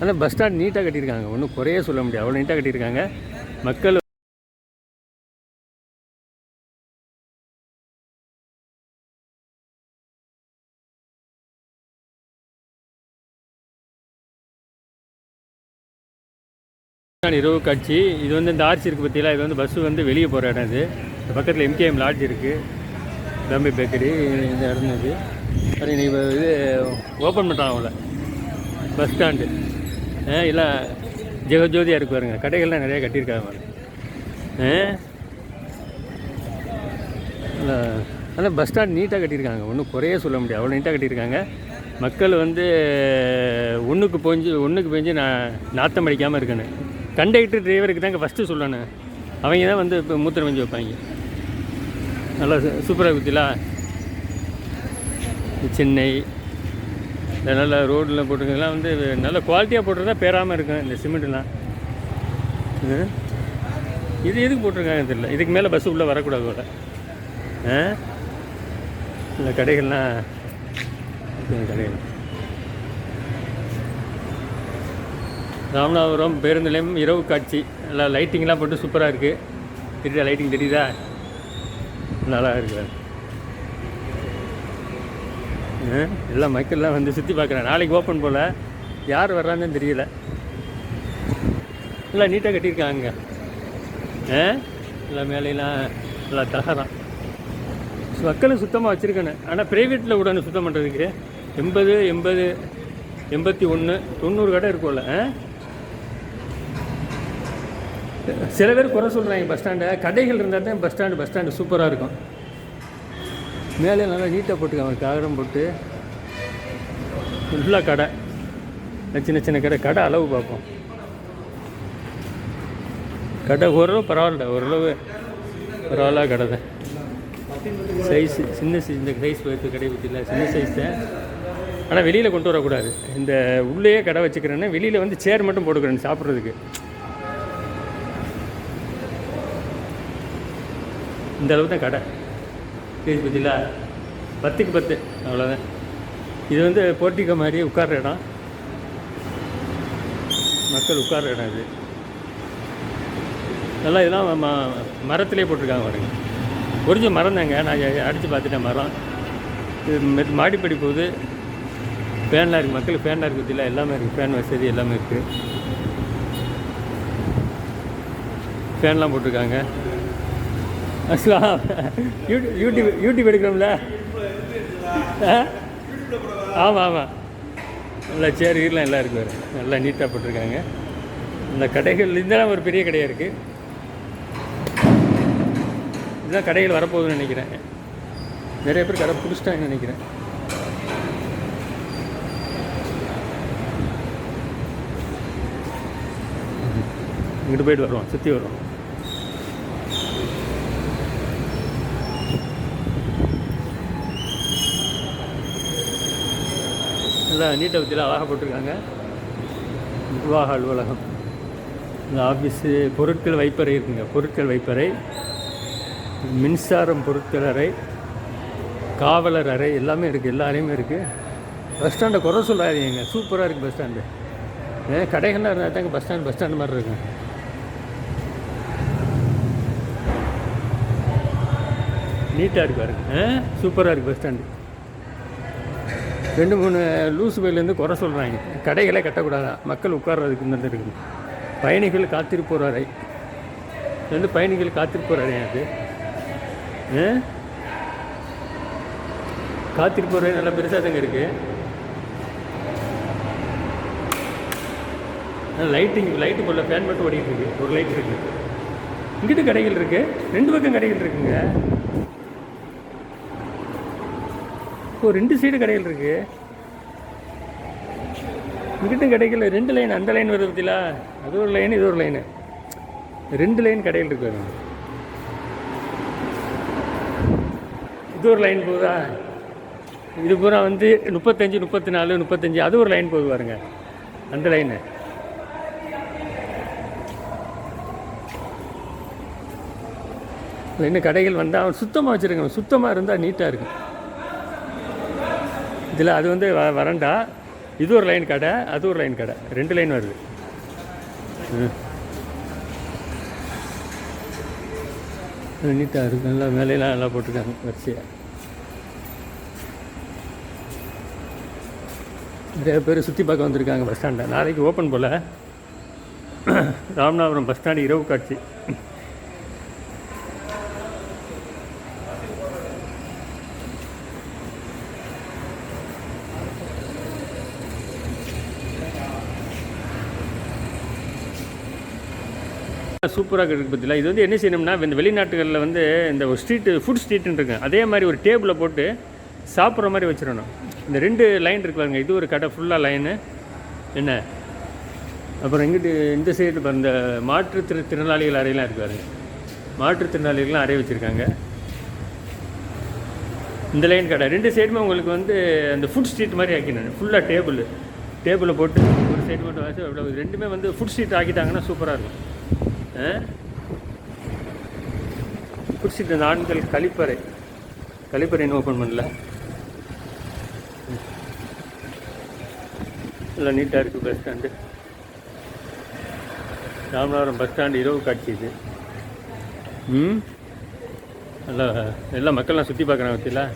ஆனால் bus stand நீட்டாக கட்டியிருக்காங்க. ஒன்றும் குறையே சொல்ல முடியாது. அவ்வளோ நீட்டாக கட்டியிருக்காங்க. மக்கள் இரவு காட்சி. இது வந்து இந்த ஆர்ச்சி இருக்குது பற்றியெல்லாம் இது வந்து பஸ்ஸு வந்து வெளியே போகிற இடம் இது. இந்த பக்கத்தில் எம்கேஎம் லாட்ஜ் இருக்குது தம்பி பேக்கரி இந்த இடம் இது அது நீ இது ஓப்பன் பண்ணுறாங்க அவங்கள பஸ் ஸ்டாண்டு எல்லாம் ஜெகஜோதியாக இருக்கு பாருங்க. கடைகள்லாம் நிறையா கட்டியிருக்காங்க பாருங்க ஆனால் பஸ் ஸ்டாண்ட் நீட்டாக கட்டியிருக்காங்க. ஒன்றும் குறையே சொல்ல முடியாது. அவ்வளோ நீட்டாக கட்டியிருக்காங்க. மக்கள் வந்து ஒன்றுக்கு பொஞ்சு ஒன்றுக்கு பெஞ்சு நான் நாத்தம் அடிக்காமல் இருக்கணும் கண்டக்டர் டிரைவருக்கு தாங்க ஃபஸ்ட்டு சொல்லணும். அவங்க தான் வந்து இப்போ மூத்திரம் பெஞ்சு வைப்பாங்க. நல்லா சூப்பராக குத்திலா சென்னை. இந்த நல்ல ரோட்டில் போட்டிருக்கதெல்லாம் வந்து நல்ல குவாலிட்டியாக போட்டிருந்தா பேராமல் இருக்கும் இந்த சிமெண்ட்லாம். இது? இது எதுக்கு போட்டிருக்காங்க தெரியல. இதுக்கு மேலே பஸ் உள்ளே வரக்கூடாது போல. ஆ? இந்த கடைகள்லாம் கடைகள் ராமநாதபுரம் பேருந்து நிலையம் இரவு காட்சி. எல்லாம் லைட்டிங்லாம் போட்டு சூப்பராக இருக்குது தெரியுதா? லைட்டிங் தெரியுதா? நல்லா இருக்குது எல்லாம் மக்கள்லாம் வந்து சுற்றி பார்க்குறேன் நாளைக்கு ஓப்பன் போல். யார் வர்றாங்கன்னு தெரியல. எல்லாம் நீட்டாக கட்டியிருக்காங்க. ஆ? எல்லாம் மேலையெல்லாம் நல்லா தகரம். மக்களும் சுத்தமாக வச்சுருக்கணும். ஆனால் ப்ரைவேட்டில் விடணும் சுத்தம் பண்ணுறதுக்கு எண்பது எண்பது எண்பத்தி ஒன்று தொண்ணூறு கடை இருக்கும்ல ஆ? சில பேர் குறை சொல்கிறாங்க பஸ் ஸ்டாண்டை கடைகள் இருந்தால் தான் பஸ் ஸ்டாண்டு பஸ் ஸ்டாண்டு சூப்பராக இருக்கும். மேலே நல்லா நீட்டாக போட்டுக்காங்க. காகரம் போட்டு. ஃபுல்லாக கடை. சின்ன சின்ன கடை. கடை அளவு பார்ப்போம். கடை ஓரளவு பரவாயில்ல ஓரளவு பரவாயில்ல கடை தான். சைஸ் சின்ன சைஸ் இந்த சைஸ் வைத்து கடை பற்றியில் சின்ன சைஸ் தான். ஆனால் வெளியில் கொண்டு வரக்கூடாது. இந்த உள்ளேயே கடை வச்சுக்கிறேன்னா வெளியில் வந்து சேர் மட்டும் போட்டுக்கிறேன் சாப்பிட்றதுக்கு. இந்த அளவு தான் கடை. பேஜ் பற்றியில் பத்துக்கு பத்து அவ்வளோதான் இது வந்து போர்ட்டிக்கோ மாதிரி உட்கார்ற இடம். மக்கள் உட்கார்ற இடம் இது. நல்லா இதெல்லாம் ம மரத்துலேயே போட்டிருக்காங்க பாருங்க. ஒரிஜினல் மரம் தாங்க. நான் அடித்து பார்த்துட்டேன் மரம். இது மாடிப்படி போகுது. ஃபேன்லாம் இருக்குது மக்கள் ஃபேன்லாம் இருக்குது இல்லை எல்லாமே இருக்குது ஃபேன் வசதி எல்லாமே இருக்குது ஃபேன்லாம் போட்டிருக்காங்க. அஸ்லாம். யூடியூப் யூடியூப் யூடியூப் எடுக்கிறோம்ல ஆமாம் ஆமாம் நல்லா சேர் கீரெலாம் எல்லாம் இருக்கு நல்லா நீட்டாக போட்டிருக்காங்க. இந்த கடைகள் இதெல்லாம் ஒரு பெரிய கடையாக இருக்குது இதுதான் கடைகள் வரப்போகுதுன்னு நினைக்கிறேன். நிறைய பேர் கடை பிடிச்சிட்டாங்கன்னு நினைக்கிறேன். இங்கிட்டு போயிட்டு வருவோம் சுற்றி வருவோம். நல்லா நீட்டை பற்றியில் அழகாக போட்டிருக்காங்க. நிர்வாக அலுவலகம். இந்த ஆஃபீஸு பொருட்கள் வைப்பறை இருக்குங்க. பொருட்கள் வைப்பறை மின்சாரம் பொருட்கள் அறை காவலர் அறை எல்லாமே இருக்குது எல்லா அறையுமே இருக்குது பஸ் ஸ்டாண்டை குறை சொல்லாதீங்க. சூப்பராக இருக்குது பஸ் ஸ்டாண்டு. ஏன் கடைகள்லாம் இருந்தால் தாங்க பஸ் ஸ்டாண்ட் பஸ் ஸ்டாண்டு மாதிரி இருக்கும் நீட்டாக இருக்கு பாருங்க. ஆ சூப்பராக இருக்குது பஸ் ஸ்டாண்டு. ரெண்டு மூணு லூசு பையிலேருந்து குறை சொல்கிறாங்க கடைகளே கட்டக்கூடாதா? மக்கள் உட்கார்றதுக்கு இந்த இருக்குது. பயணிகள் காத்திருப்போர் அறை வந்து பயணிகள் காத்திருப்போர் அறை அது. ஆ? நல்லா பெருசாக தாங்க இருக்குது லைட்டிங் லைட்டு போடல ஃபேன் மட்டும் ஓடிட்டு இருக்கு. ஒரு லைட் இருக்கு. இங்கிட்டு கடைகள் இருக்கு. ரெண்டு பக்கம் கடைகள் இருக்குங்க. ஓ ரெண்டு சைடு கடைகள் இருக்கு. இங்கிட்டும் கடைகள் ரெண்டு லைன் அந்த லைன் வருது பார்த்தீங்களா அது ஒரு லைன் இது ஒரு லைனு ரெண்டு லைன் கடைகள் இருக்கு இது ஒரு லைன் போகுதா? இது பூரா வந்து முப்பத்தஞ்சு முப்பத்தி நாலு முப்பத்தஞ்சு அது ஒரு லைன் போகுது பாருங்க. அந்த லைனு இன்னும் கடைகள் வந்தால் சுத்தமாக வச்சுருக்கணும் சுத்தமாக இருந்தால் நீட்டாக இருக்கும். இதில் அது வந்து வ- வரண்டா இது ஒரு லைன் கடை அது ஒரு லைன் கடை. ரெண்டு லைன் வருது. நீட்டாக இருக்கு. நல்லா மேலையெல்லாம் நல்லா போட்டிருக்காங்க. வரிசையாக நிறைய பேர் சுற்றி பார்க்க வந்திருக்காங்க பஸ் ஸ்டாண்டை நாளைக்கு ஓப்பன் போல். ராமநாதபுரம் பஸ் ஸ்டாண்டு இரவு காட்சி. சூப்பராக இருக்குது பற்றில இது வந்து என்ன செய்யணும்னா இந்த வெளிநாட்டுகளில் வந்து இந்த ஒரு ஸ்ட்ரீட்டு ஃபுட் ஸ்ட்ரீட்டுன்னு இருக்கு. அதே மாதிரி ஒரு டேபிளில் போட்டு சாப்பிட்ற மாதிரி வச்சிடணும். இந்த ரெண்டு லைன் இருக்கு பாருங்க. இது ஒரு கடை ஃபுல்லாக லைனு என்ன? அப்புறம் இங்கிட்டு இந்த சைடு பாருங்க. இந்த மாற்றுத்திற திறனாளிகள் அறையெல்லாம் இருக்கு பாருங்க. மாற்றுத்திறனாளிகள்லாம் அறைய வச்சுருக்காங்க. இந்த லைன் கடை. ரெண்டு சைடுமே உங்களுக்கு வந்து அந்த ஃபுட் ஸ்ட்ரீட் மாதிரி ஆக்கினேன் ஃபுல்லாக டேபிள் டேபிளில் போட்டு ஒரு சைடு மட்டும் வாசி ரெண்டுமே வந்து ஃபுட் ஸ்ட்ரீட் ஆக்கிட்டாங்கன்னா சூப்பராக இருக்கும். ஸ்ட்ரீட் அந்த ஆண்கள் கழிப்பறை. கழிப்பறை இன்னும் ஓப்பன் பண்ணல. நல்லா நீட்டாக இருக்குது bus stand Ramanathapuram bus stand இரவு காட்சி இது. ம்? நல்லா எல்லா மக்கள்லாம் சுற்றி பார்க்குறாங்க பற்றில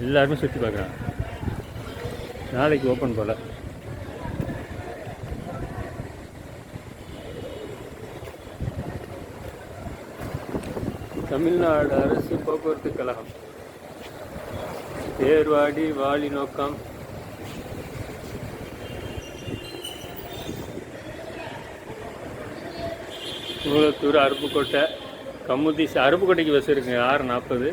எல்லாருமே சுற்றி பார்க்குறாங்க. நாளைக்கு ஓப்பன் போல். தமிழ்நாடு அரசு போக்குவரத்து கழகம். தேர்வாடி வாலி நோக்கம். மூலத்தூர் அருப்புக்கோட்டை. கமுதி அருப்புக்கோட்டைக்கு பஸ் இருக்குங்க ஆறு நாற்பது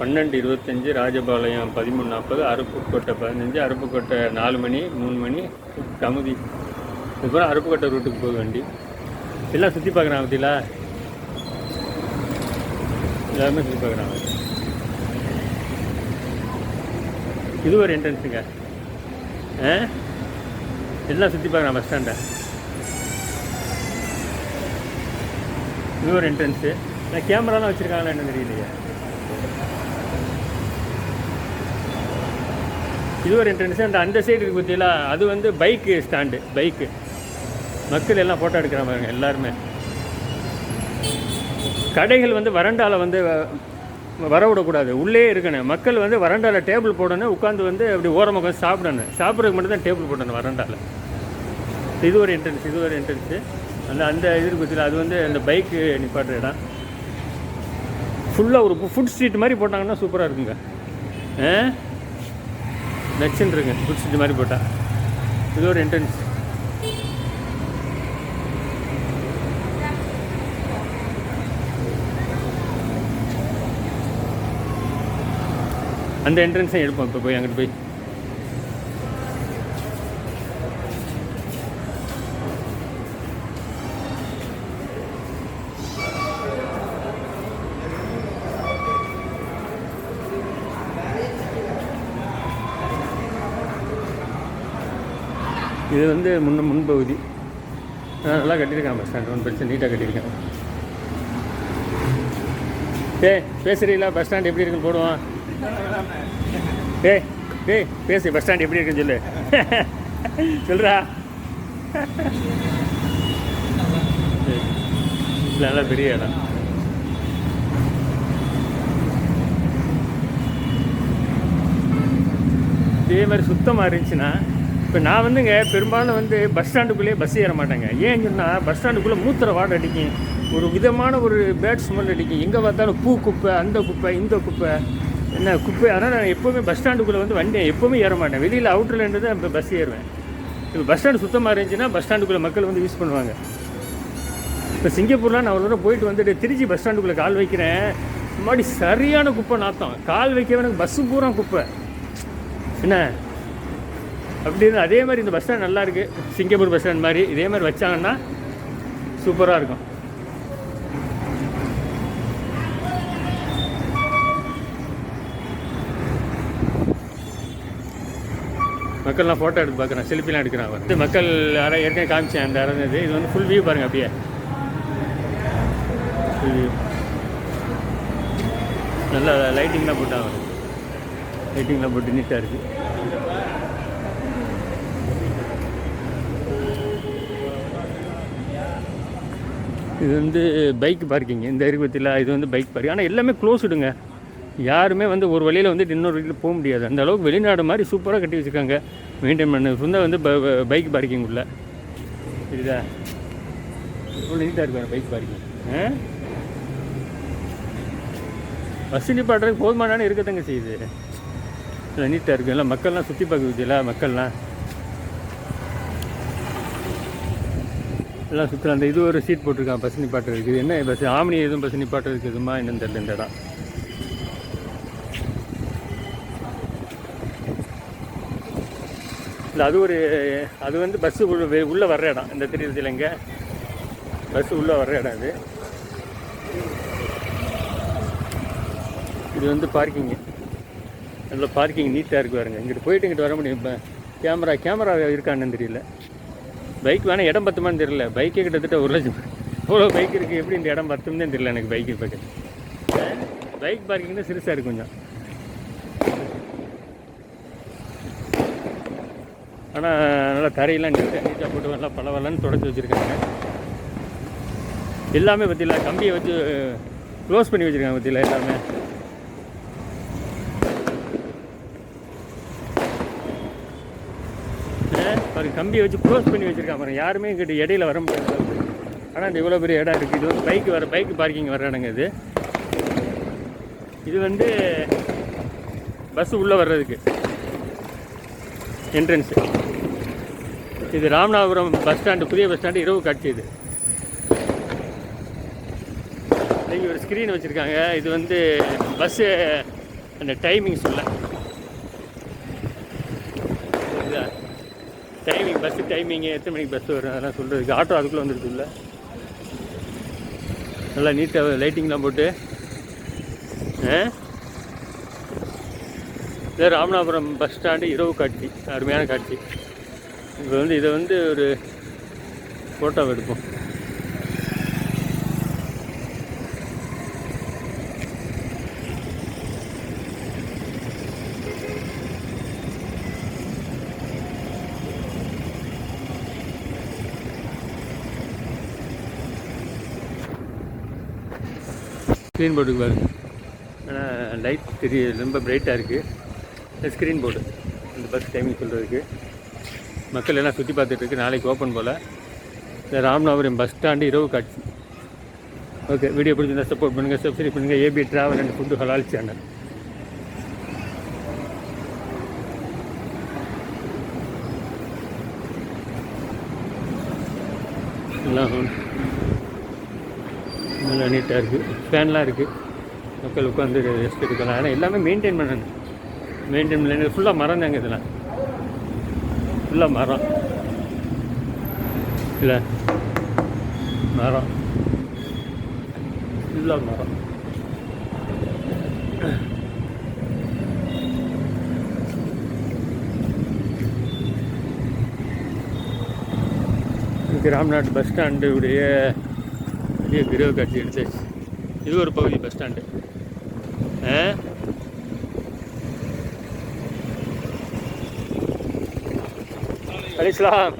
பன்னெண்டு இருபத்தஞ்சி ராஜபாளையம் பதிமூணு நாற்பது அருப்புக்கோட்டை பதினஞ்சு அருப்புக்கோட்டை நாலு மணி மூணு மணி கமுதி. இதுக்கப்புறம் அருப்புக்கோட்டை ரூட்டுக்கு போக வேண்டி. எல்லாம் சுற்றி பார்க்குறேன் பார்த்தீங்களா எல்லாருமே சுற்றி பார்க்குறாங்க. இது ஒரு என்ட்ரன்ஸுங்க ஆ? எல்லாம் சுற்றி பார்க்குறாங்க பஸ் ஸ்டாண்டை இது ஒரு என்ட்ரன்ஸு நான் கேமராலாம் வச்சுருக்காங்களா என்ன தெரியலையே. இது ஒரு என்ட்ரன்ஸு அந்த அந்த சைடு இருக்கு பார்த்தீங்களா அது வந்து பைக்கு ஸ்டாண்டு பைக்கு மக்கள் எல்லாம் ஃபோட்டோ எடுக்கிறாங்க பாருங்க எல்லாருமே. கடைகள் வந்து வறண்டாவில் வந்து வ- உள்ளே இருக்கணும். மக்கள் வந்து வறண்டாவில் டேபிள் போடணும் உட்காந்து வந்து அப்படி ஓரமாக உட்காந்து சாப்பிடணும். சாப்பிட்றதுக்கு மட்டும் தான் டேபிள் போடணும் வறண்டாவில் இது ஒரு என்ட்ரன்ஸ் இது ஒரு என்ட்ரன்ஸு அந்த அந்த இது இருக்கு அது வந்து அந்த பைக்கு நிப்பாட்டுற இடம். ஃபுல்லாக ஒரு ஃபுட் ஸ்ட்ரீட் மாதிரி போட்டாங்கன்னா சூப்பராக இருக்குங்க. ஆ நச்சுன்னு இருக்குங்க. ஃபுட் ஸ்ட்ரீட் மாதிரி போட்டால் இது ஒரு என்ட்ரன்ஸ் அந்த என்ட்ரன்ஸையும் எடுப்போம். இப்போ போய் அங்கிட்டு போய். இது வந்து முன்ன முன்பகுதி. நல்லா கட்டியிருக்காங்க பஸ் ஸ்டாண்ட். ஒன்றும் பிரச்சனை நீட்டாக கட்டியிருக்கேன். ஏ பேசுகிறீங்களா பஸ் ஸ்டாண்ட் எப்படி இருக்குன்னு போடுவான். டேய் டேய் பேசு பஸ் ஸ்டாண்ட் எப்படி இருக்குன்னு சொல்லு. சொல்றா. நல்லா பெரிய இடம். இதே மாதிரி சுத்தமாக இருந்துச்சுன்னா இப்போ நான் வந்துங்க பெரும்பாலும் வந்து பஸ் ஸ்டாண்டுக்குள்ளேயே பஸ் ஏற மாட்டேங்க. ஏன் சொன்னால் பஸ் ஸ்டாண்டுக்குள்ளே மூத்திர வாடை அடிக்கும். ஒரு விதமான ஒரு பேட் ஸ்மெல் அடிக்கும். எங்கே பார்த்தாலும் பூ குப்பை அந்த குப்பை இந்த குப்பை. என்ன குப்பை? அதனால் நான் எப்போவுமே பஸ் ஸ்டாண்டுக்குள்ளே வந்து வண்டி எப்போவுமே ஏற மாட்டேன். வெளியில் அவுட்டர்லேருந்து தான் இப்போ பஸ் ஏறுவேன். இப்போ பஸ் ஸ்டாண்டு சுத்தமாக இருந்துச்சுன்னா பஸ் ஸ்டாண்டுக்குள்ளே மக்கள் வந்து யூஸ் பண்ணுவாங்க. இப்போ சிங்கப்பூர்லாம் நான் ஒரு தடவை போயிட்டு வந்துட்டு திருச்சி பஸ் ஸ்டாண்டுக்குள்ளே கால் வைக்கிறேன். முன்னாடி சரியான குப்பை நாத்தம் கால் வைக்கவே எனக்கு பஸ்ஸு பூரா குப்பை. என்ன? அப்படி இருந்தால் அதே மாதிரி இந்த பஸ் ஸ்டாண்ட் நல்லாயிருக்கு சிங்கப்பூர் பஸ் ஸ்டாண்ட் மாதிரி இதே மாதிரி வச்சாங்கன்னா சூப்பராக இருக்கும். மக்கள்லாம் ஃபோட்டோ எடுத்து பார்க்குறேன் செல்ஃபிலாம் எடுக்கிறான் வந்து மக்கள் அரை ஏற்கனவே காமிச்சேன் அந்த இறந்தது. இது வந்து ஃபுல் வியூ பாருங்கள் அப்படியே. ஃபுல் வியூ நல்லா லைட்டிங்லாம் போட்டால் வரும். லைட்டிங்லாம் போட்டு நீட்டாக இருக்குது இது வந்து பைக் பார்க்கிங் இந்த இருக்கு இது வந்து பைக் பார்க்கிங் ஆனால் எல்லாமே க்ளோஸ் விடுங்க யாருமே வந்து ஒரு வழியில் வந்து இன்னொரு வழியில் போக முடியாது. அந்த அளவுக்கு வெளிநாடு மாதிரி சூப்பராக கட்டி வச்சுருக்காங்க. மெயின்டைன் பண்ண. சொந்த வந்து பைக் பார்க்கிங் உள்ள. இதுதா இவ்வளோ நீட்டாக இருக்காங்க பைக் பார்க்கிங் ஆ? பஸ் நிப்பாட்டுறதுக்கு போதுமானானு இருக்கத்தங்க செய்யுது. இல்லை நீட்டாக இருக்குது எல்லாம் மக்கள்லாம் சுற்றி பார்க்குதுல மக்கள்லாம். எல்லாம் சுற்றலாம் அந்த இது ஒரு சீட் போட்டிருக்கான். பஸ் நிப்பாட்டுறதுக்கு. என்ன? பஸ் ஆமினி எதுவும் பஸ் நிப்பாட்டுறதுக்கு எதுவுமா? என்னன்னு தெரியல இந்த இடம். இந்த அது ஒரு அது வந்து பஸ்ஸு உள்ளே வர்ற இடம். இந்த தெரியுது இங்கே பஸ்ஸு உள்ளே வர்ற இடம் அது. இது வந்து பார்க்கிங்கு நல்ல பார்க்கிங் நீட்டாக இருக்கு பாருங்க. இங்கிட்டு போயிட்டு இங்கிட்டு வர முடியும். இப்போ கேமரா கேமரா இருக்கான்னு தெரியல. பைக் வேணால் இடம் பத்துமான்னு தெரியல. பைக்கே கிட்டத்தட்ட ஒரு லட்சம் இவ்வளோ பைக் இருக்குது எப்படி இந்த இடம் பத்தும்னு தெரியல எனக்கு பைக்கு பக்கம் பைக் பார்க்கிங்னா சிறுசாக இருக்கு கொஞ்சம். ஆனால் நல்லா தரையெல்லாம் நீட்டாக நீட்டாக போட்டு நல்லா பல தொடச்சி வச்சுருக்காங்க. எல்லாமே பற்றியில கம்பியை வச்சு க்ளோஸ் பண்ணி வச்சுருக்காங்க பற்றியில எல்லாமே. பாருங்க கம்பியை வச்சு க்ளோஸ் பண்ணி வச்சுருக்காங்க பாருங்க. யாருமே இங்கிட்ட இடையில வர முடியாது. ஆனால் இந்த இவ்வளோ பெரிய இடம் இருக்குது இது வந்து பைக் வர பைக் பார்க்கிங் வர இடங்க இது. இது வந்து பஸ் உள்ளே வர்றதுக்கு என்ட்ரன்ஸு இது ராமநாதபுரம் பஸ் ஸ்டாண்டு புதிய பஸ் ஸ்டாண்டு இரவு காட்சி இது. இங்கே ஒரு ஸ்க்ரீன் வச்சுருக்காங்க. இது வந்து பஸ்ஸு அந்த டைமிங் சொல்ல. டைமிங் பஸ்ஸு டைமிங் எத்தனை மணிக்கு பஸ் வரும் அதெல்லாம் சொல்கிறதுக்கு ஆட்டோ அதுக்குள்ளே வந்துருக்கு இல்லை நல்லா நீட்டாக லைட்டிங்லாம் போட்டு. ஆ? இது ராமநாதபுரம் பஸ் ஸ்டாண்டு இரவு காட்சி அருமையான காட்சி. இப்போ வந்து இதை வந்து ஒரு ஃபோட்டோ எடுப்போம். ஸ்க்ரீன் போர்டுக்கு பாருங்க. ஆனால் லைட் தெரிய ரொம்ப பிரைட்டாக இருக்குது ஸ்க்ரீன் போர்டு அந்த பஸ் டைமிங் சொல்கிறதுக்கு மக்கள் எல்லாம் சுற்றி பார்த்துட்ருக்கு நாளைக்கு ஓப்பன் போல். இந்த ராமநாதபுரம் பஸ் ஸ்டாண்டு இரவு காட்சி. ஓகே வீடியோ பிடிச்சிருந்தா சப்போர்ட் பண்ணுங்கள் சப்ஸ்கிரைப் பண்ணுங்கள் ஏபி ட்ராவல் அண்ட் ஃபுட்டு ஹலால் சேனல் எல்லாம் நல்லா நீட்டாக இருக்குது ஃபேன்லாம் இருக்குது மக்கள் உட்காந்து ரெஸ்ட் எடுக்கலாம். ஆனால் எல்லாமே மெயின்டைன் பண்ணணும். மெயின்டைன் பண்ணல ஃபுல்லாக மரம் தாங்க இதெல்லாம். ஃபுல்லாக மரம். இல்லை மரம். ஃபுல்லாக மரம். கிராம்நாட் பஸ் ஸ்டாண்டு உடைய பெரிய பிரிவு காட்சி எடுத்தாச்சு. இது ஒரு பகுதி பஸ் ஸ்டாண்டு. ஆ? Salam.